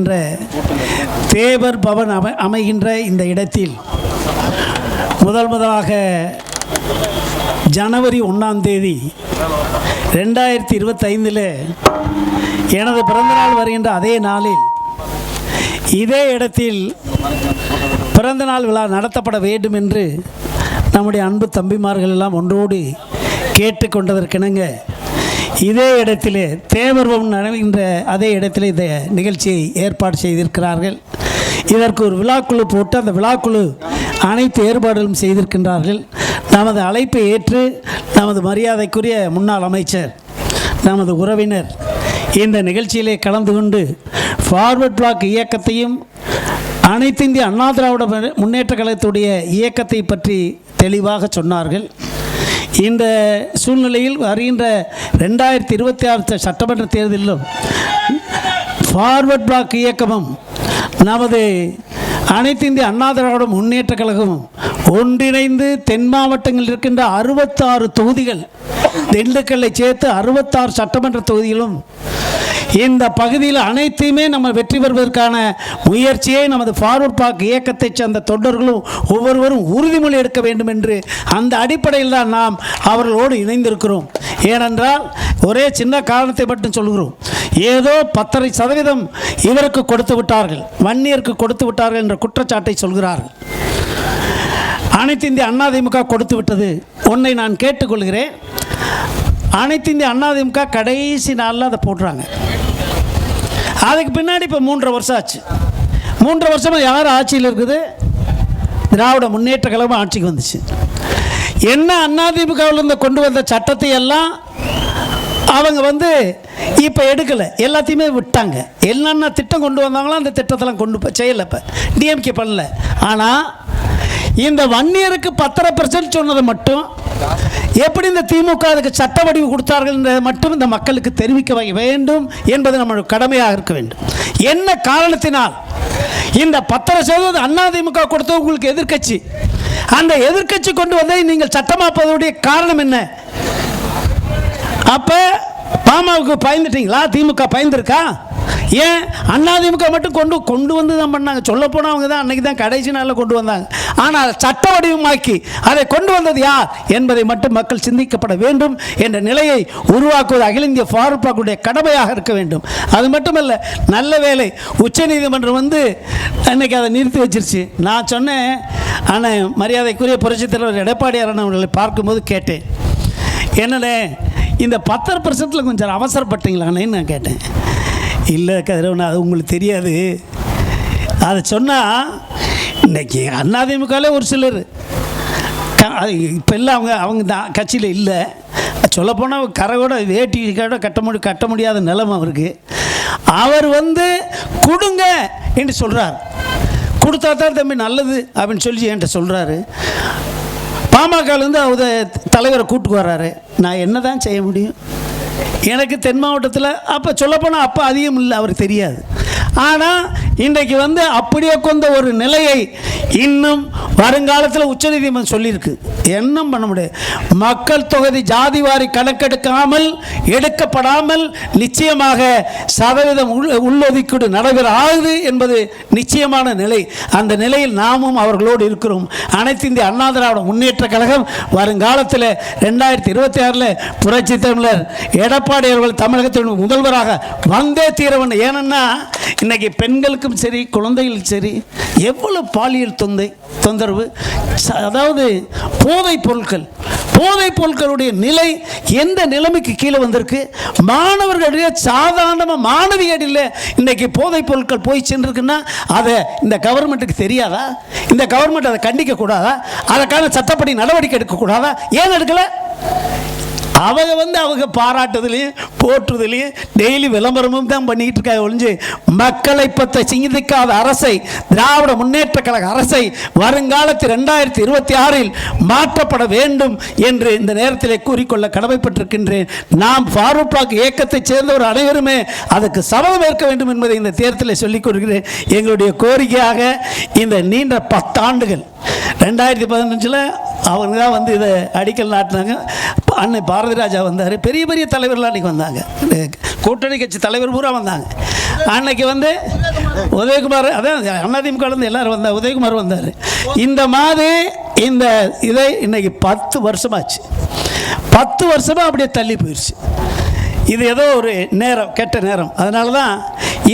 என்ற தேவர் பவன் அமை அமைகின்ற இந்த இடத்தில் முதல் முதலாக ஜனவரி ஒன்றாம் தேதி ரெண்டாயிரத்தி இருபத்தைந்தில் எனது பிறந்தநாள் வருகின்ற அதே நாளில் இதே இடத்தில் பிறந்தநாள் விழா நடத்தப்பட வேண்டும் என்று நம்முடைய அன்பு தம்பிமார்கள் எல்லாம் ஒன்றோடு கேட்டுக்கொண்டதற்கிணங்க இதே இடத்திலே தேவர்வம் நடக்கின்ற அதே இடத்திலே இந்த நிகழ்ச்சியை ஏற்பாடு செய்திருக்கிறார்கள். இதற்கு ஒரு விழாக்குழு போட்டு அந்த விழாக்குழு அனைத்து ஏற்பாடுகளும் செய்திருக்கின்றார்கள். நமது அழைப்பை ஏற்று நமது மரியாதைக்குரிய முன்னாள் அமைச்சர் நமது உறவினர் இந்த நிகழ்ச்சியிலே கலந்து கொண்டு ஃபார்வர்ட் பிளாக் இயக்கத்தையும் அனைத்து இந்திய அண்ணா திராவிட முன்னேற்ற கழகத்துடைய இயக்கத்தை பற்றி தெளிவாக சொன்னார்கள். இந்த சூழ்நிலையில் வருகின்ற ரெண்டாயிரத்தி இருபத்தி ஆறு சட்டமன்ற தேர்தலிலும் ஃபார்வர்ட் பிளாக் இயக்கமும் நமது அனைத்து இந்திய அண்ணா திராவிட முன்னேற்ற கழகமும் ஒன்றிணைந்து தென் மாவட்டங்களில் இருக்கின்ற அறுபத்தாறு தொகுதிகள் திண்டுக்கல்லை சேர்த்து அறுபத்தாறு சட்டமன்ற தொகுதிகளும் இந்த பகுதியில் அனைத்தையுமே நம்ம வெற்றி பெறுவதற்கான முயற்சியை நமது ஃபார்வர்ட் பாக் இயக்கத்தைச் சேர்ந்த தொண்டர்களும் ஒவ்வொருவரும் உறுதிமொழி எடுக்க வேண்டும் என்று அந்த அடிப்படையில் தான் நாம் அவர்களோடு இணைந்திருக்கிறோம். ஏனென்றால் ஒரே சின்ன காரணத்தை மட்டும் சொல்கிறோம். ஏதோ பத்தரை சதவீதம் இவருக்கு கொடுத்து விட்டார்கள். வன்னியருக்கு கொடுத்து விட்டார்கள் என்ற குற்றச்சாட்டை சொல்கிறார்கள். அனைத்து இந்திய அண்ணாதிமுக கொடுத்து விட்டது. உன்னை நான் கேட்டுக்கொள்கிறேன். அனைத்து இந்திய அண்ணாதிமுக கடைசி நாளில் அதை போடுறாங்க. அதுக்கு பின்னாடி இப்போ மூன்றரை வருஷம் ஆச்சு. மூன்றரை வருஷமாக யார் ஆட்சியில் இருக்குது? திராவிட முன்னேற்ற கழகம் ஆட்சிக்கு வந்துச்சு. என்ன அண்ணாதிமுகவிலிருந்து கொண்டு வந்த சட்டத்தை எல்லாம் அவங்க வந்து இப்போ எடுக்கலை. எல்லாத்தையுமே விட்டாங்க. என்னென்ன திட்டம் கொண்டு வந்தாங்களோ அந்த திட்டத்தெல்லாம் கொண்டு போய் செய்யலை இப்போ. டிஎம்கே பண்ணல. ஆனால் இந்த வன்னியருக்கு பத்தரை பர்சன்ட் சொன்னதை மட்டும் எப்படி இந்த திமுக அதுக்கு சட்ட வடிவு கொடுத்தார்கள் என்பதை மட்டும் இந்த மக்களுக்கு தெரிவிக்க வேண்டும் என்பது நம்மளுடைய கடமையாக இருக்க வேண்டும். என்ன காரணத்தினால்? இந்த பத்தரை சதவீதம் அதிமுக கொடுத்தது உங்களுக்கு எதிர்க்கட்சி. அந்த எதிர்க்கட்சி கொண்டு வந்ததை நீங்கள் சட்டமாப்பதனுடைய காரணம் என்ன? அப்போ பாமாவுக்கு பயந்துட்டீங்களா? திமுக பயந்துருக்கா? ஏன்? அதிமுக மட்டும் கொண்டு கொண்டு வந்து தான் பண்ணாங்க. சொல்ல போனால் அவங்க தான் அன்னைக்கு தான் கடைசி நாளில் கொண்டு வந்தாங்க. ஆனால் சட்ட வடிவமாக்கி அதை கொண்டு வந்தது யார் என்பதை மட்டும் மக்கள் சிந்திக்கப்பட வேண்டும் என்ற நிலையை உருவாக்குவது அகில இந்திய ஃபாரூப்பாக்குடைய கடமையாக இருக்க வேண்டும். அது மட்டுமல்ல நல்ல வேலை உச்சநீதிமன்றம் வந்து அன்னைக்கு அதை நிறுத்தி வச்சிருச்சு. நான் சொன்னேன் ஆனால் மரியாதைக்குரிய புரட்சித் தலைவர் எடப்பாடியார் அவர்களை பார்க்கும்போது கேட்டேன். என்னடே இந்த பத்தரை பர்சன்ட்டில் கொஞ்சம் அவசரப்பட்டீங்களாண்ணேன்னு நான் கேட்டேன். இல்லை கதிரவன் அது உங்களுக்கு தெரியாது. அதை சொன்னால் இன்னைக்கு அதிமுகவில் ஒரு சிலர். க- அது இப்போ இல்லை அவங்க அவங்க தான் கட்சியில் இல்லை. சொல்லப்போனால் கரகோட வேட்டி கூட கட்ட முடி கட்ட முடியாத நிலைமை அவருக்கு. அவர் வந்து கொடுங்க என்று சொல்கிறார் கொடுத்தா தான் தம்பி நல்லது அப்படின்னு சொல்லி என்கிட்ட சொல்கிறாரு பாமகலேருந்து அவர் தலைவரை கூப்பிட்டு வர்றாரு. நான் என்ன தான் செய்ய முடியும்? எனக்கு தென் மாவட்டத்தில் அப்போ சொல்லப்போனால் அப்போ அதிகம் இல்லை அவருக்கு தெரியாது. ஆனால் இன்றைக்கு வந்து அப்படியே கொண்ட ஒரு நிலையை இன்னும் வருங்காலத்தில் உச்சநீதிமன்றம் சொல்லியிருக்கு. என்ன பண்ண முடியாது மக்கள் தொகுதி ஜாதி வாரி கணக்கெடுக்காமல் எடுக்கப்படாமல் நிச்சயமாக சதவீதம் உள் உள்ளொதுக்கீடு நடைபெறாது என்பது நிச்சயமான நிலை. அந்த நிலையில் நாமும் அவர்களோடு இருக்கிறோம். அனைத்து இந்திய அண்ணா திராவிட முன்னேற்ற கழகம் வருங்காலத்தில் ரெண்டாயிரத்தி இருபத்தி ஆறில் புரட்சி தமிழர் எடப்பாடி அவர்கள் தமிழகத்தின் முதல்வராக வந்தே தீரவன் ஏனென்னா இன்னைக்கு பெண்களுக்கும் சரி குழந்தைகளுக்கும் சரி எவ்வளவு பாலியல் தொந்தை தொந்தரவு? அதாவது போதைப் பொருட்கள் போதைப் பொருட்களுடைய நிலை எந்த நிலைமைக்கு கீழே வந்திருக்கு? மாணவர்களுடைய சாதாரணமாக மாணவியடியில் இன்றைக்கி போதைப் பொருட்கள் போய் சென்றிருக்குன்னா அதை இந்த கவர்மெண்ட்டுக்கு தெரியாதா? இந்த கவர்மெண்ட் அதை கண்டிக்க கூடாதா? அதற்கான சட்டப்படி நடவடிக்கை எடுக்கக்கூடாதா ஏன் எடுக்கலை? அவங்க வந்து அவங்க பாராட்டுதலையும் போற்றுதலையும் டெய்லி விளம்பரமும் தான் பண்ணிக்கிட்டு இருக்காங்க ஒழிஞ்சு மக்களை பற்ற சிந்திக்காத அரசை திராவிட முன்னேற்ற கழக அரசை வருங்காலத்தில் ரெண்டாயிரத்தி இருபத்தி ஆறில் மாற்றப்பட வேண்டும் என்று இந்த நேரத்தில் கூறிக்கொள்ள கடமைப்பட்டிருக்கின்றேன். நாம் ஃபாரூக் பாக் இயக்கத்தைச் சேர்ந்தவர் அனைவருமே அதுக்கு சபதம் ஏற்க வேண்டும் என்பதை இந்த தேர்தலில் சொல்லிக் கொள்கிறேன். எங்களுடைய கோரிக்கையாக இந்த நீண்ட பத்தாண்டுகள் ரெண்டாயிரத்தி பதினஞ்சில் அவங்க தான் வந்து இதை அடிக்கல் நாட்டினாங்க. அன்னை பாரதி ராஜா வந்தார். பெரிய பெரிய தலைவர்லாம் அன்றைக்கி வந்தாங்க. கூட்டணி கட்சி தலைவர் பூரா வந்தாங்க. அன்னைக்கு வந்து உதயகுமார் அதான் அதிமுக எல்லாரும் வந்தார் உதயகுமார் வந்தார். இந்த மாதிரி இந்த இதை இன்னைக்கு பத்து வருஷமாச்சு. பத்து வருஷமாக அப்படியே தள்ளி போயிடுச்சு இது ஏதோ ஒரு நேரம் கெட்ட நேரம். அதனால தான்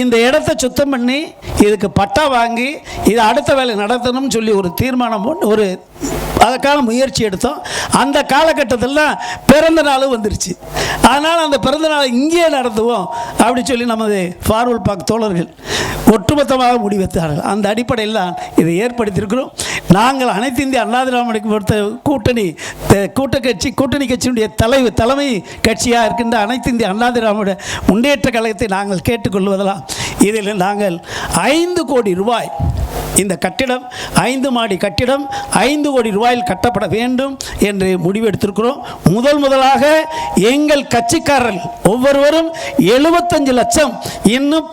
இந்த இடத்த சுத்தம் பண்ணி இதுக்கு பட்டா வாங்கி இது அடுத்த வேலை நடத்தணும்னு சொல்லி ஒரு தீர்மானம் ஒரு அதற்கான முயற்சி எடுத்தோம். அந்த காலகட்டத்தில் தான் பிறந்த நாளும் வந்துருச்சு. அதனால் அந்த பிறந்த நாளை இங்கேயே நடத்துவோம் அப்படி சொல்லி நமது ஃபார்வல் பாக் தோழர்கள் ஒட்டுமொத்தமாக முடிவெடுத்தார்கள். அந்த அடிப்படையில் தான் இதை ஏற்படுத்தியிருக்கிறோம். நாங்கள் அனைத்து இந்திய அண்ணா திராவிடக்கு பொறுத்த கூட்டணி த- கூட்ட கட்சி கூட்டணி கட்சியினுடைய தலைவர் தலைமை கட்சியாக இருக்கின்ற அனைத்து இந்திய அண்ணா திராவிட முன்னேற்ற கழகத்தை நாங்கள் கேட்டுக்கொள்வதெல்லாம் இதில் நாங்கள் ஐந்து கோடி ரூபாய் இந்த கட்டிடம் ஐந்து மாடி கட்டிடம் ஐந்து கோடி ரூபாயில் கட்டப்பட வேண்டும் என்று முடிவெடுத்திருக்கிறோம். முதல் முதலாக எங்கள் கட்சிக்காரர்கள் ஒவ்வொருவரும் எழுபத்தஞ்சு லட்சம் இன்னும்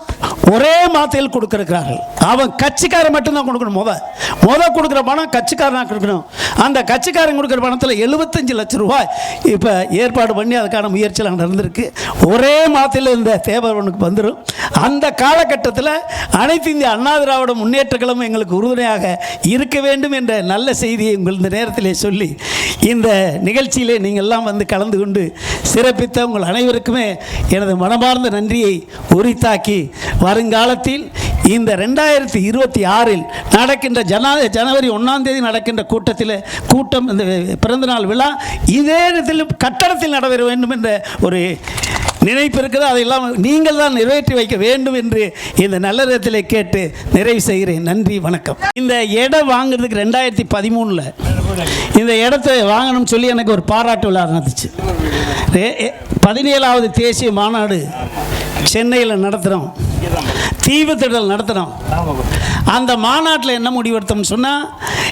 ஒரே மாத்தையில் கொடுக்கிறார்கள் அவன் கட்சிக்காரன் மட்டும்தான் கொடுக்கணும் முதல் முத கொடுக்குற பணம் கட்சிக்காரனாக கொடுக்கணும். அந்த கட்சிக்காரன் கொடுக்குற பணத்தில் எழுபத்தஞ்சு லட்சம் ரூபாய் இப்போ ஏற்பாடு பண்ணி அதுக்கான முயற்சியெலாம் நடந்திருக்கு. ஒரே மாதத்தில் இந்த தேவரவனுக்கு வந்துடும் அந்த காலகட்டத்தில் அனைத்து இந்திய அண்ணா திராவிட முன்னேற்றங்களும் எங்களுக்கு உறுதுணையாக இருக்க வேண்டும் என்ற நல்ல செய்தியை உங்கள் இந்த நேரத்திலே சொல்லி இந்த நிகழ்ச்சியிலே நீங்கள் எல்லாம் வந்து கலந்து கொண்டு சிறப்பித்த உங்கள் அனைவருக்குமே எனது மனமார்ந்த நன்றியை உரித்தாக்கி வருங்காலத்தில் இந்த ரெண்டாயிரத்தி இருபத்தி ஆறில் நடக்கின்ற ஜனா ஜனவரி ஒன்றாம் தேதி நடக்கின்ற கூட்டத்தில் கூட்டம் இந்த பிறந்தநாள் விழா இதே இடத்தில் கட்டடத்தில் நடைபெற வேண்டும் என்ற ஒரு நினைப்பு இருக்கிறது அதையெல்லாம் நீங்கள் தான் நிறைவேற்றி வைக்க வேண்டும் என்று இந்த நல்ல நேரத்தில் கேட்டு நிறைவு செய்கிறேன். நன்றி வணக்கம். இந்த இடம் வாங்குறதுக்கு ரெண்டாயிரத்தி பதிமூணில் இந்த இடத்த வாங்கணும்னு சொல்லி எனக்கு ஒரு பாராட்டு விழா நடந்துச்சு. பதினேழாவது தேசிய மாநாடு சென்னையில் நடத்துகிறோம் தீவு திடல் நடத்துகிறோம் அந்த மாநாட்டில் என்ன முடிவெடுத்தோம்னு சொன்னால்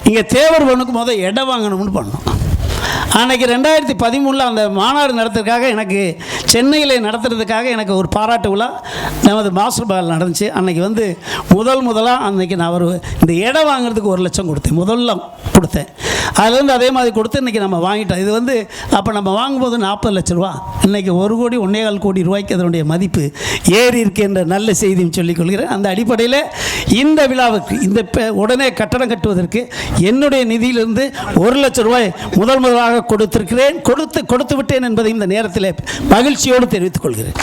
இங்கே தேவர் பொண்ணுக்கு முதல் இடம் வாங்கணும்னு பண்ணோம் அன்னைக்கு ரெண்டாயிரத்தி பதிமூணில் அந்த மாநாடு நடத்துறதுக்காக எனக்கு சென்னையில் நடத்துறதுக்காக எனக்கு ஒரு பாராட்டு விழா நமது மாஸ்டர் பால் நடந்துச்சு. அன்னைக்கு வந்து முதல் முதலாக அன்னைக்கு நான் ஒரு இந்த இடம் வாங்குறதுக்கு ஒரு லட்சம் கொடுத்தேன். முதல்ல கொடுத்தேன். அதுலேருந்து அதே மாதிரி கொடுத்து இன்றைக்கி நம்ம வாங்கிட்டோம். இது வந்து அப்போ நம்ம வாங்கும்போது நாற்பது லட்ச ரூபா. இன்றைக்கி ஒரு கோடி ஒன்றேகால் கோடி ரூபாய்க்கு அதனுடைய மதிப்பு ஏறி இருக்கு என்ற நல்ல செய்தியும் சொல்லிக் கொள்கிறேன். அந்த அடிப்படையில் இந்த விழாவுக்கு இந்த பெ- உடனே கட்டடம் கட்டுவதற்கு என்னுடைய நிதியிலிருந்து ஒரு லட்சம் ரூபாய் முதல் முதலாக கொடுத்திருக்கிறேன் கொடுத்து கொடுத்து விட்டேன் என்பதை இந்த நேரத்தில் மகிழ்ச்சியோடு தெரிவித்துக் கொள்கிறேன்.